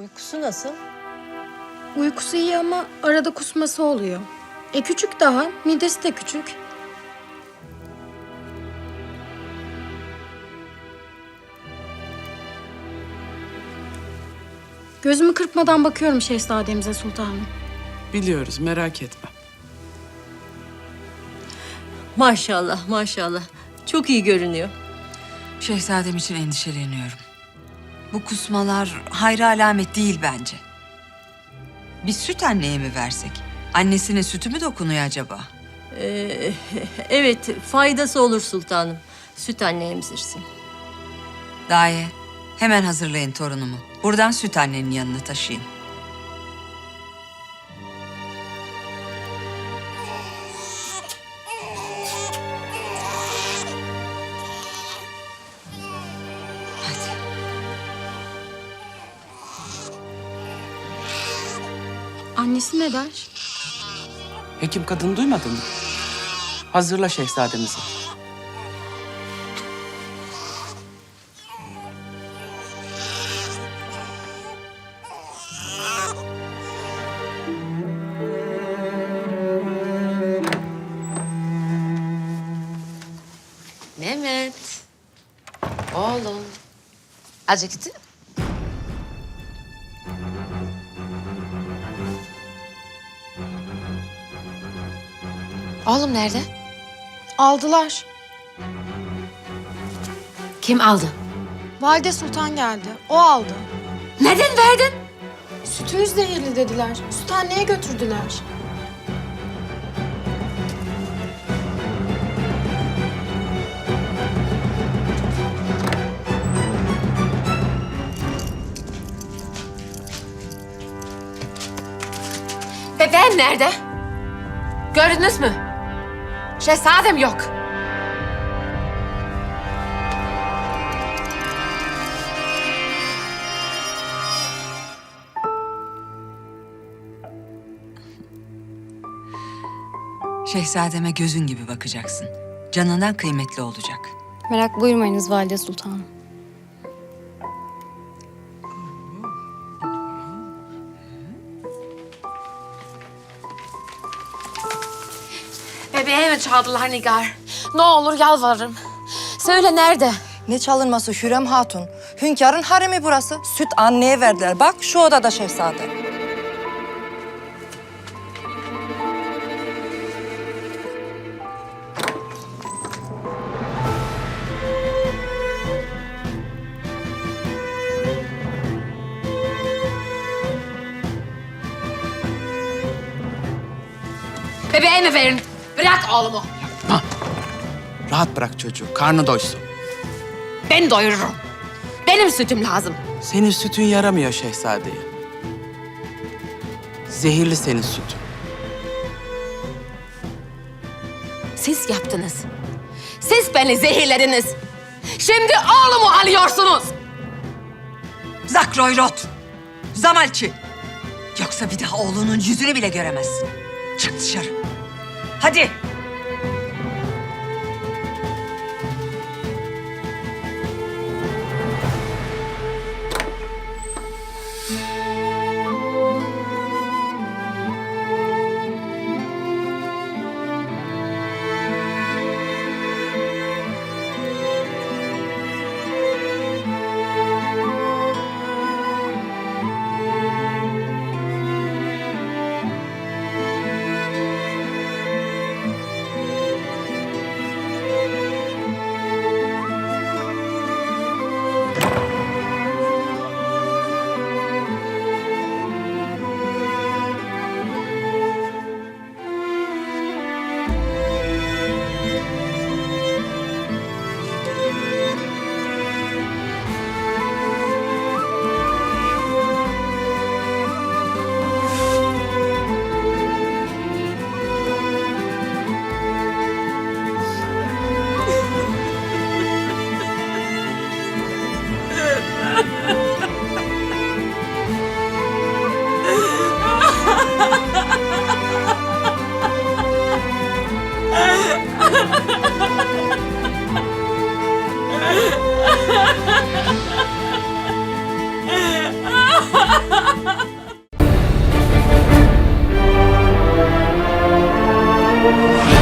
Uykusu nasıl? Uykusu iyi ama arada kusması oluyor. E küçük daha, midesi de küçük. Gözümü kırpmadan bakıyorum şehzademize sultanım. Biliyoruz merak etme. Maşallah maşallah. Çok iyi görünüyor. Şehzadem için endişeleniyorum. Bu kusmalar hayra alamet değil bence. Bir süt anneye mi versek? Annesine sütü mü dokunuyor acaba? Ee, evet faydası olur sultanım. Süt anne emzirsin. Daye, hemen hazırlayın torunumu. Buradan süt annenin yanına taşıyın. Annesi ne der? Hekim kadın duymadın mı? Hazırla şehzademizi. Mehmet. Oğlum. Acıktı. Oğlum nerede? Aldılar. Kim aldı? Valide Sultan geldi. O aldı. Neden verdin? Sütünüz zehirli dediler. Süt anneye götürdüler. Bebeğim nerede? Gördünüz mü? Şehzadem yok. Şehzademe gözün gibi bakacaksın. Canından kıymetli olacak. Merak buyurmayınız Valide Sultanım. Bebeğimi çaldılar Nigar. Ne olur yalvarırım. Söyle nerede? Ne çalınması Hürrem Hatun? Hünkârın haremi burası. Süt anneye verdiler. Bak şu odada şehzade. Bebeğimi verin. Bırak oğlumu. Rahat bırak çocuğu. Karnı doysun. Ben doyururum. Benim sütüm lazım. Senin sütün yaramıyor şehzadeye. Zehirli senin sütün. Siz yaptınız. Siz beni zehirlediniz. Şimdi oğlumu alıyorsunuz. Zakroyrot! Zamalçı! Yoksa bir daha oğlunun yüzünü bile göremezsin. Çık dışarı. 하지. Yeah.